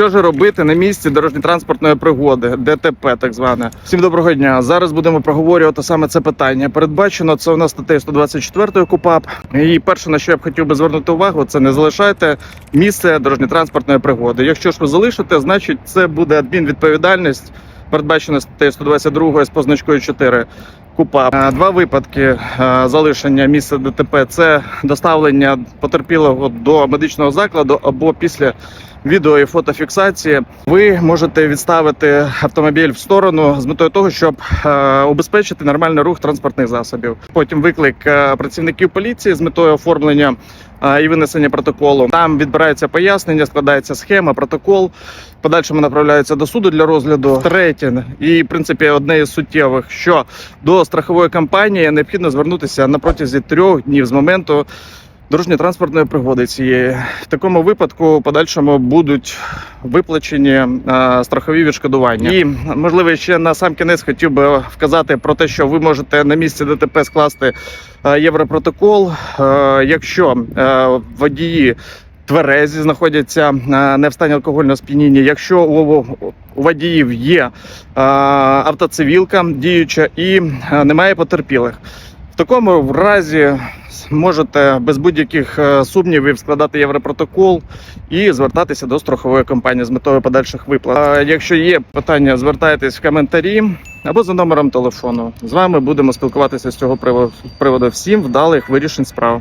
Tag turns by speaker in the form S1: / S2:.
S1: Що ж робити на місці дорожньо-транспортної пригоди, ДТП, так зване. Всім доброго дня. Зараз будемо проговорювати саме це питання. Передбачено це у нас статтею 124 КУПАП. І перше, на що я б хотів би звернути увагу, це не залишайте місце дорожньо-транспортної пригоди. Якщо ж ви залишите, значить це буде адмінвідповідальність, передбачена статтею 122 з позначкою 4. КУПАП. Е, Два випадки е, залишення місця ДТП це доставлення потерпілого до медичного закладу або після відео і фотофіксації. Ви можете відставити автомобіль в сторону з метою того, щоб е, убезпечити нормальний рух транспортних засобів. Потім виклик е, працівників поліції з метою оформлення е, і винесення протоколу. Там відбирається пояснення, складається схема, протокол. Подальшому направляється до суду для розгляду. Третє і в принципі одне із суттєвих, що до страхової компанії необхідно звернутися на протязі трьох днів з моменту дорожньо-транспортної пригоди цієї. В такому випадку в подальшому будуть виплачені е, страхові відшкодування. І можливо ще на сам кінець хотів би вказати про те, що ви можете на місці ДТП скласти е, європротокол, е, якщо водії. Тверезі знаходяться не в стані алкогольного сп'яніння. Якщо у, водіїв є автоцивілка діюча і немає потерпілих, такому разі можете без будь-яких е, сумнівів складати європротокол і звертатися до страхової компанії з метою подальших виплат. Якщо є питання, звертайтесь в коментарі або за номером телефону. З вами будемо спілкуватися з цього приводу. Всім вдалих вирішень справ.